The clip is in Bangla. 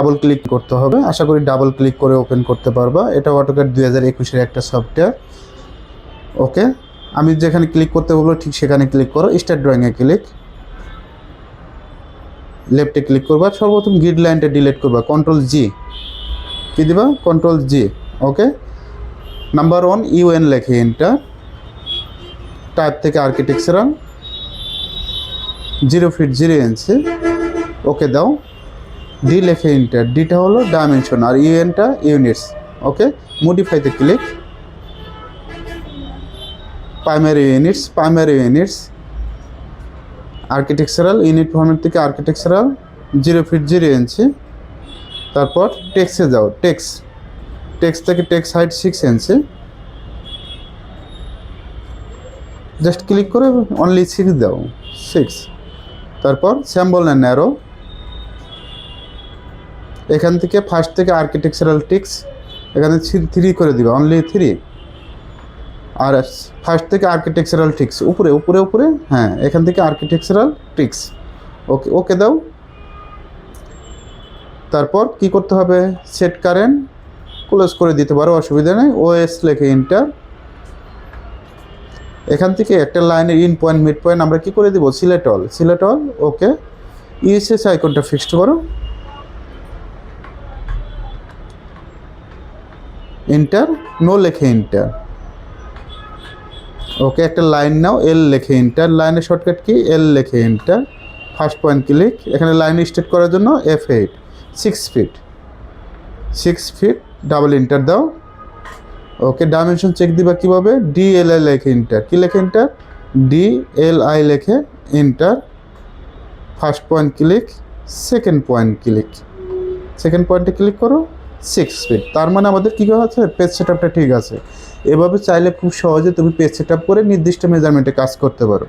ডাবল ক্লিক করতে হবে। আশা করি ডাবল ক্লিক করে ওপেন করতে পারবা। এটা অটোক্যাড দুই হাজার একুশের একটা সফটওয়্যার ওকে আমি যেখানে ক্লিক করতে বলব, ঠিক সেখানে ক্লিক করো। স্টার্ট ড্রয়িংয়ে ক্লিক লেফটে ক্লিক করবা। সর্বপ্রথম গ্রিড লাইনটা ডিলিট করবা। কন্ট্রোল জি কী দিবা? Control G okay number one UN লেখে এন্টার টাইপ থেকে architectural zero feet zero inch okay দাও। ডি লেখে ইন্টার ডিটা হলো ডাইমেনশন আর ইউএনটা units okay মডিফাইতে click primary units primary units architectural unit format থেকে architectural zero feet zero inch তারপর টেক্সে যাও টেক্স টেক্স থেকে text height six inch just click করে অনলি সিক্স দাও সিক্স তারপর স্যাম্বল অ্যান্ড ন্যারো এখান থেকে ফার্স্ট থেকে আর্কিটেকচারাল টিক্স, এখানে থ্রি করে দিবা অনলি থ্রি আর ফার্স্ট থেকে আর্কিটেকচারাল টিক্স, উপরে উপরে উপরে হ্যাঁ এখান থেকে আর্কিটেকচারাল টিক্স। ওকে ওকে দাও। তারপর কি করতে হবে? সেট কারেন্ট ক্লোজ করে দিতে পারো, অসুবিধা নেই। ওএস লেখে ইন্টার এখান থেকে একটা লাইনের ইন পয়েন্ট মিড পয়েন্ট আমরা কি করে দিব? Select all select all okay UCS আইকনটা ফিক্সড করো। ইন্টার নো লেখে ইন্টার ওকে একটা লাইন নাও এল লেখে ইন্টার লাইনের শর্টকাট কি? এল লেখে ইন্টার ফার্স্ট পয়েন্ট ক্লিক এখানে লাইন স্টেট করার জন্য F eight six feet six feet double enter দাও। ওকে ডাইমেনশন চেক দিবা কীভাবে? ডি এল আই লেখে ইন্টার কী লেখে এল আই লেখে enter first point click second point click second পয়েন্টে ক্লিক করো। সিক্স ফিট তার মানে আমাদের কী আছে? পেজ সেট ঠিক আছে। এভাবে চাইলে খুব সহজে তুমি পেজ সেট করে নির্দিষ্ট মেজারমেন্টে কাজ করতে পারো।